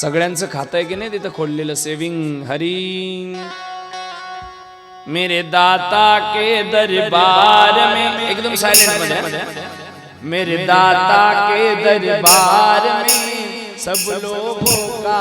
सगळ्यांचं खातं आहे की नाही तिथं खोललेलं? सेविंग हरी. मेरे दाता के दरबार में एकदम सायलेंटमध्ये मेरे दाता के दरबार में सब लोगों का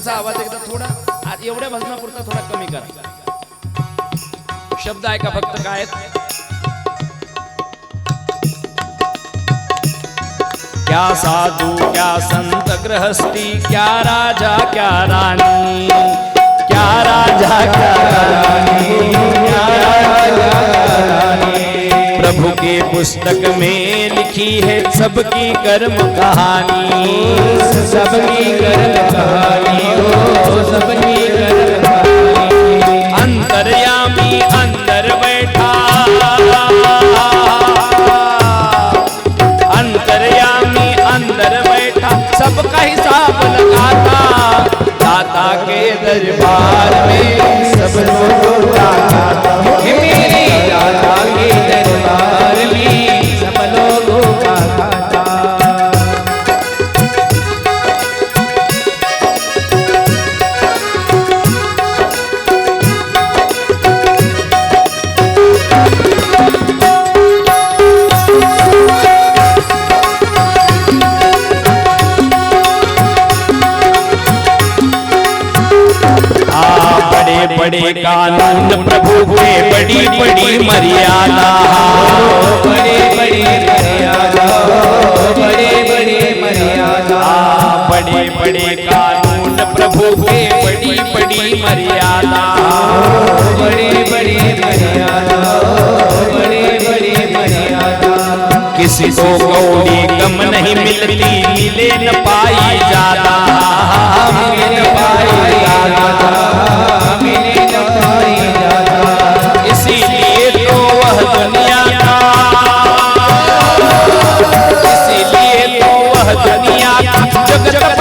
वाद्यांचा आवाज़ एकदा थोडा. एवढ्या भजनापुरता थोडा कमी करा. शब्द आहे का फक्त? काय आहेत? क्या साधु क्या संत गृहस्थी क्या राजा क्या रानी? क्या राजा क्या रानी? क्या राजा क्या रानी? प्रभु के पुस्तक में लिखी है सबकी कर्म कहानी। सबकी कर्म कहानी। हो मर्यादा। बड़े बड़े मर्यादा। बड़े बड़े मर्यादा। बड़े बड़े कानून प्रभु के बड़ी बड़ी मर्यादा। बड़े बड़े मर्यादा। बड़े बड़े मर्यादा। किसी को कौड़ी कम नहीं मिलती मिले न पाई जाता मिले न पाई जाता मिले न दुनिया का जगतपति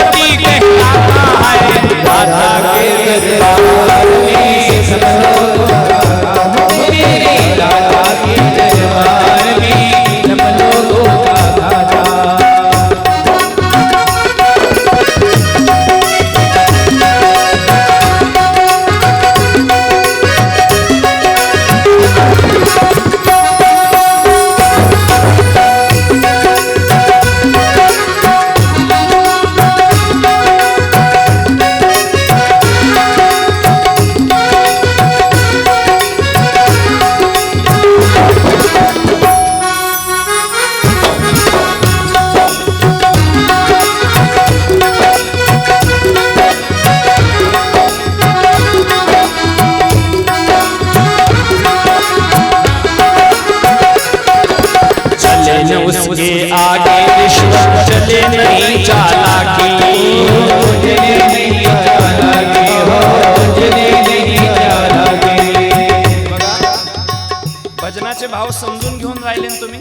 भाव समजून घेऊन राहिले ना तुम्ही?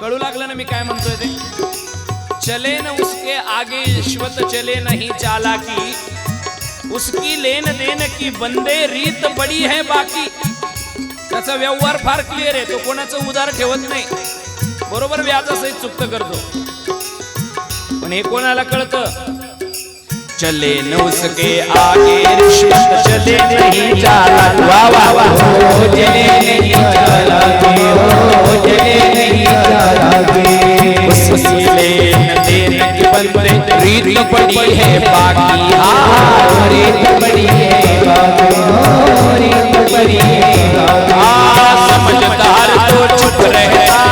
कळू लागलं ना मी काय म्हणतोय ते? चले न उसके आगे रिश्वत चले नहीं चालाकी। उसकी लेन देन की बंदे रीत बडी है बाकी। त्याचा व्यवहार फार क्लिअर आहे तो कोणाचं उदार ठेवत नाही. बरोबर व्याजासहित चुक्त करतो. पण हे कोणाला कळतं? चले न उसके आगे रिश्वत चले नहीं चालाक. वाह वाह वाह चले बंदे रीत पड़ी है बाकी हाँ रीत पड़ी है बाकी रीत पड़ी है हाँ समझदार तो चुप रहता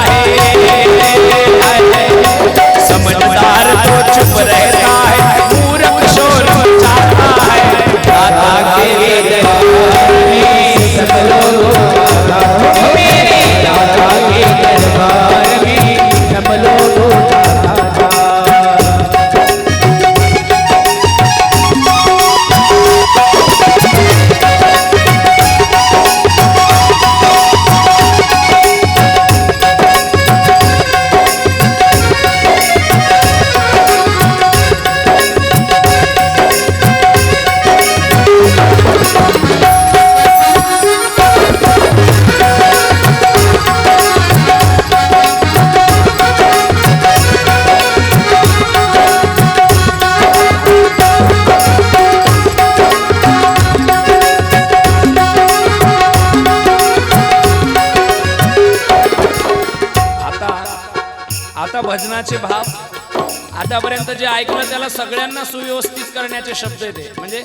भजनाचे भाव. आतापर्यंत जे ऐकलं त्याला सगळ्यांना सुव्यवस्थित करण्याचे शब्द येते म्हणजे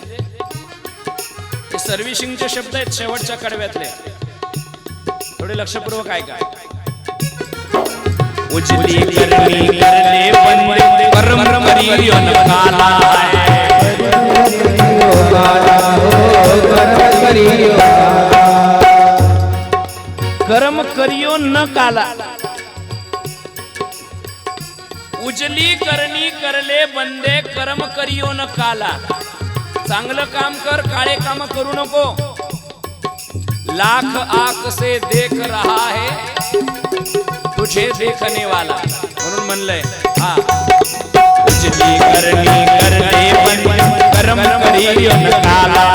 हे सर्व्हिसिंगचे शब्द आहेत शेवटच्या कडव्यातले. थोडे लक्षपूर्वक ऐका. उजली करनी करले बंदे परम परियोन काला कर्म करियो न काला. उजली करणी करले बंदे कर्म करियो न काला. चांगलं काम कर काळे काम करू नको. लाख आक से देख रहा है तुझे देखने वाला. म्हणून म्हणलंय हा. उजली करणी कर्म करियो न काला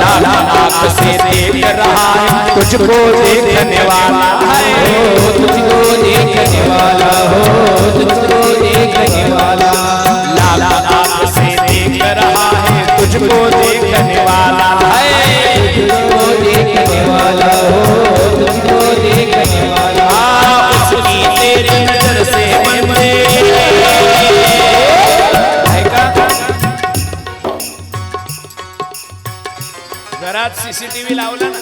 लाला आँख से देख रहा है तुझको देखने वाला है। तुझको देखने वाला हो तुझको देखने वाला। लाला आँख से देख रहा है तुझको देखने वाला है। सीसीटीव्ही लावला ना.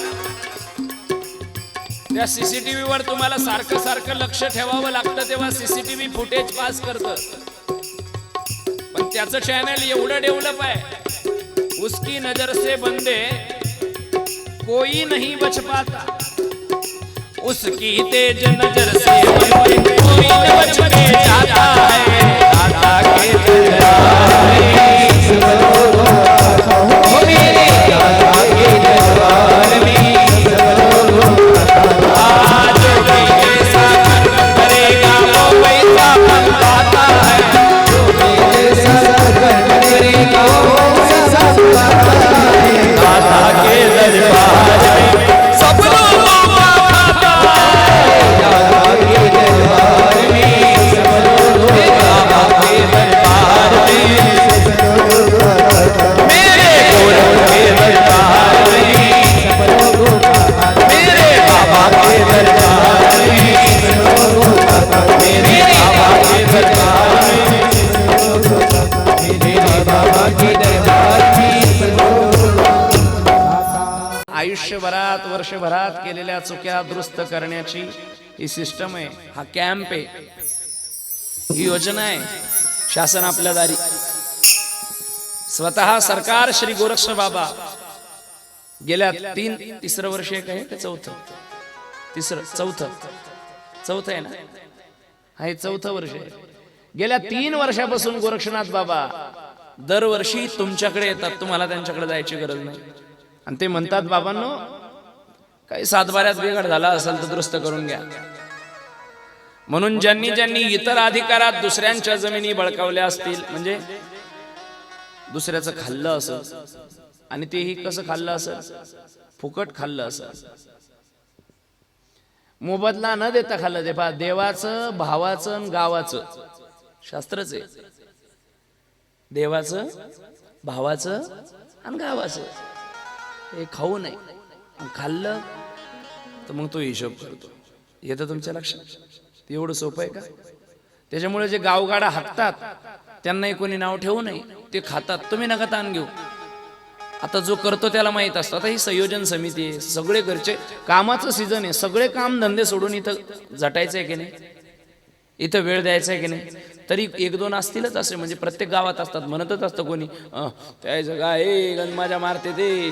त्या सीसीटीव्ही वर तुम्हाला सारखं सारखं लक्ष ठेवावं लागतं तेव्हा सीसीटीव्ही फुटेज पास करत. पण त्याचं चॅनल एवढं डेव्हलप आहे. उसकी नजर से बंदे कोई नहीं बच पाता. उसकी तेज नजर से बंदे कोई न बच जाता है दादा के केलेल्या दुरुस्त करण्याची ही सिस्टम आहे हा कॅम्प आहे. ही योजना आहे. शासन आपल्या दारी. स्वतः सरकार श्री गोरक्ष बाबा. गेल्या तीन तिसरं वर्ष एक आहे का चौथं? तिसरं चौथं. चौथं आहे ना? हे चौथं वर्ष आहे. गेल्या तीन वर्षापासून गोरक्षनाथ बाबा दरवर्षी तुमच्याकडे येतात तुम्हाला त्यांच्याकडे जायची गरज नाही. आणि ते म्हणतात बाबांनो काही सातबाऱ्यात बिघड झाला असेल तर दुरुस्त करून घ्या. म्हणून ज्यांनी ज्यांनी इतर अधिकारात दुसऱ्यांच्या जमिनी बळकावल्या असतील म्हणजे दुसऱ्याचं खाल्लं असं आणि तेही कसं खाल्लं असं फुकट खाल्लं असं मोबदला न देता खाल्लं ते पहा देवाचं भावाचं आणि गावाचं. शास्त्रच आहे. देवाचं भावाचं आणि गावाचं. हे खाऊ नये. खाल्लं तर मग तो हिशोब करतो. येतं तुमच्या लक्षात? एवढं सोपं आहे का? त्याच्यामुळे जे गावगाडा हाकतात त्यांनाही कोणी नाव ठेवू नये. ते खातात. तुम्ही नका ताण घेऊ. आता जो करतो त्याला माहीत असतं. आता ही संयोजन समिती आहे. सगळे घरचे कामाचं सीझन आहे. सगळे काम धंदे सोडून इथं झटायचं आहे की नाही? इथं वेळ द्यायचा आहे की नाही? तरी एक दोन असतीलच असे. म्हणजे प्रत्येक गावात असतात. म्हणतच असतं कोणी त्या जगा ए गण माझ्या मारते ते.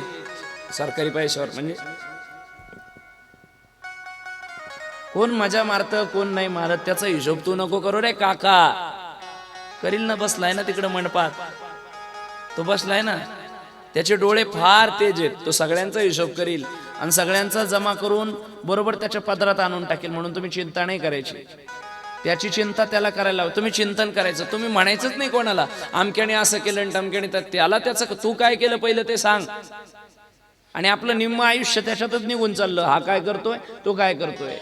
सरकारी पैशावर म्हणजे? कोण मजा मारतं कोण नाही मारत त्याचा हिशोब तू नको करू रे काका. करील ना बसलाय ना तिकडं मंडपात. तो बसलाय ना. त्याचे डोळे फार तेज आहेत. तो सगळ्यांचा हिशोब करील आणि सगळ्यांचा जमा करून बरोबर त्याच्या पदरात आणून टाकेल म्हणून तुम्ही चिंता नाही करायची. त्याची चिंता त्याला करायला हवी तुम्ही चिंतन करायचं. तुम्ही म्हणायचंच नाही कोणाला. आमक्याने असं केलं आणि टमक्याने तर त्याला त्याचं तू काय केलं पहिलं ते सांग. आणि आपलं निम्म आयुष्य त्याच्यातच निघून चाललं. हा काय करतोय? तो काय करतोय?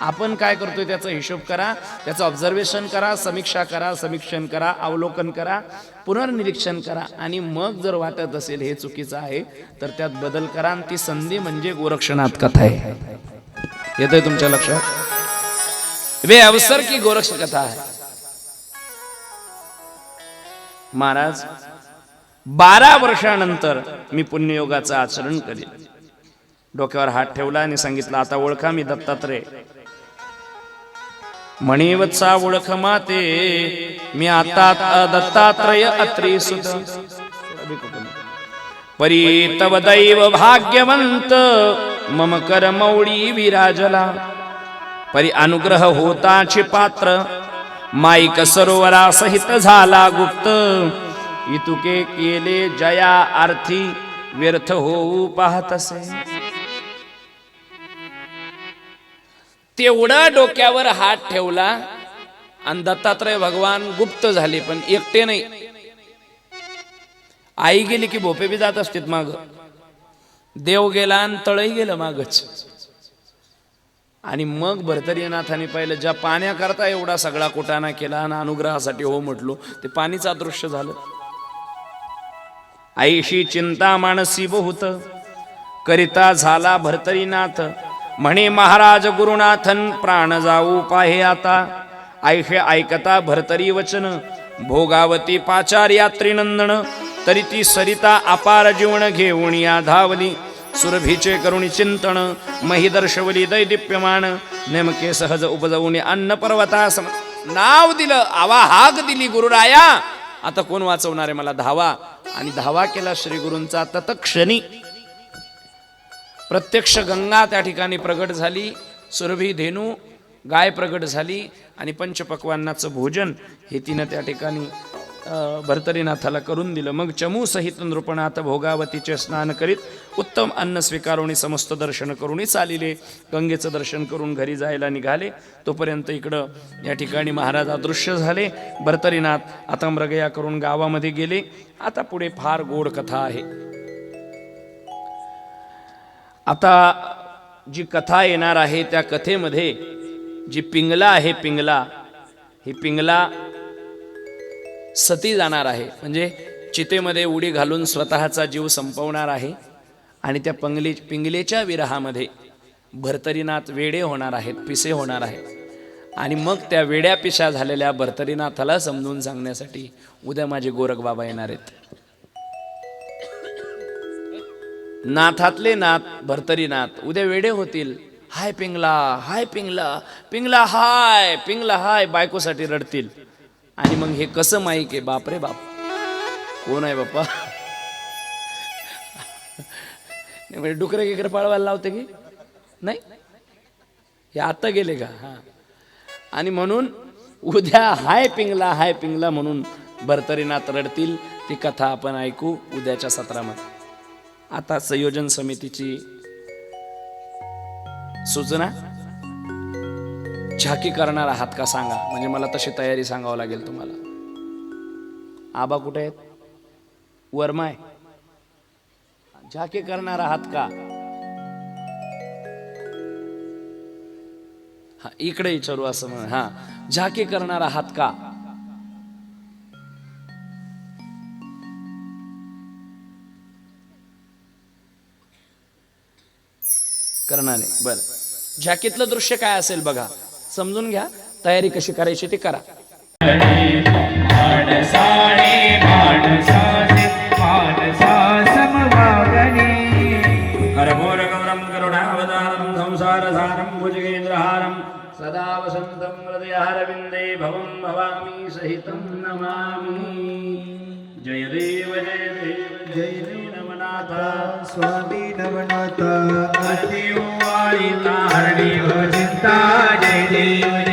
आपण काय करतोय त्याचा हिशोब करा त्याचं ऑब्झर्वेशन करा समीक्षा करा समीक्षण करा अवलोकन करा पुनर्निरीक्षण करा. आणि मग जर वाटत असेल हे चुकीचं आहे तर त्यात बदल करा. आणि ती संधी म्हणजे गोरक्षनाथ कथा आहे. येतोय तुमच्या लक्षात? वे अवसर की गोरक्ष कथा आहे. महाराज बारा वर्षानंतर मी पुण्ययोगाचं आचरण करीन. डोक्यावर हात ठेवला आणि सांगितलं आता ओळखा मी दत्तात्रय. मणिवत्सा ओळख माते मी आता दत्तात्रय अत्री सुत. परी तव दैव भाग्यवंत मम कर मौळी विराजला. परी अनुग्रह होताचे पात्र माईक सरोवरा सहित झाला गुप्त. इतुके केले जया आर्थी व्यर्थ होऊ पाहतसे. तेवढा डोक्यावर हात ठेवला आणि दत्तात्रय भगवान गुप्त झाले पण एकटे नाही. आई गेली की भोपे बी जात असतात माग. देव गेला आणि तळही गेलं मागच. आणि मग भरतरीनाथाने पाहिलं ज्या पाण्याकरता एवढा सगळा कुटाणा केला आणि अनुग्रहासाठी हो म्हटलो ते पाणीच अदृश्य झालं. आईशी चिंता मानसी बहुत. करिता झाला भरतरीनाथ. म्हणे महाराज गुरुनाथन प्राण जाऊ पाहे आता. ऐशे ऐकता भरतरी वचन. भोगावती पाचार यात्री नंदन. तरी ती सरिता अपार जीवन घेऊन या धावली. सुरभीचे करुणी चिंतन. मही दर्शवली दैदिप्यमान नेमके सहज उपजवून अन्न पर्वतास नाव दिलं. आवा हाक दिली गुरुराया. आता कोण वाचवणार आहे मला धावा? आणि धावा केला श्रीगुरूंचा ततक्षणी. तत्क्षणी प्रत्यक्ष गंगा त्या ठिकाणी प्रगट झाली सुरभी धेनू गाय प्रगट झाली आणि पंचपक्वांनाचं भोजन हे तिनं त्या ठिकाणी भर्तरीनाथाला करून दिलं. मग चमू सहित भोगावतीचे स्नान करीत उत्तम अन्न स्वीकारुणी समस्त दर्शन करूनही चालिले. गंगेचं दर्शन करून घरी जायला निघाले. तोपर्यंत इकडं या ठिकाणी महाराज अदृश्य झाले. भरतरीनाथ आता मृगया करून गावामध्ये गेले. आता पुढे फार गोड कथा आहे. आता जी कथा येणार आहे त्या कथेमध्ये जी पिंगला आहे पिंगला ही पिंगला सती जाणार आहे. म्हणजे चितेमध्ये उडी घालून स्वतःचा जीव संपवणार आहे आणि त्या पंगली पिंगलेच्या विरहामध्ये भरतरीनाथ वेडे होणार आहेत पिसे होणार आहेत. आणि मग त्या वेड्या पिशा झालेल्या भरतरीनाथाला समजून सांगण्यासाठी उद्या माझे गोरख बाबा येणार आहेत. नाथातले नाथ भरतरीनाथ उद्या वेडे होतील. हाय पिंगला हाय पिंगला पिंगला हाय पिंगला हाय बायकोसाठी रडतील. आणि मग हे कसं माईक आहे? बाप रे बाप. कोण आहे बाप्पा? म्हणजे डुकरे गिकरे पाळवायला लावते की? नाही? हे आता गेले का? हा. आणि म्हणून उद्या हाय पिंगला हाय पिंगला म्हणून भरतरीनाथ रडतील. ती कथा आपण ऐकू उद्याच्या सत्रामध्ये. आता संयोजन समितीची सूचना. झाकी करणार आहात का सांगा? म्हणजे मला तशी तयारी सांगावं लागेल तुम्हाला. आबा कुठे आहेत? वर्माय झाकी करणार आहात का? हा इकडे विचारू असं म्हण हा झाकी करणार आहात का? करणारे बर. झाकीतलं दृश्य काय असेल बघा. समजून घ्या. तयारी कशी करायची ते करा. सदा वसन्तं हृदयहरविन्दे भवं भवामि सहितं नमामि। जय देव जय देव जय देव नवनाथ स्वामी नवनाथ हरदेव वाळीता हरदेव चिंता जय देव जय देव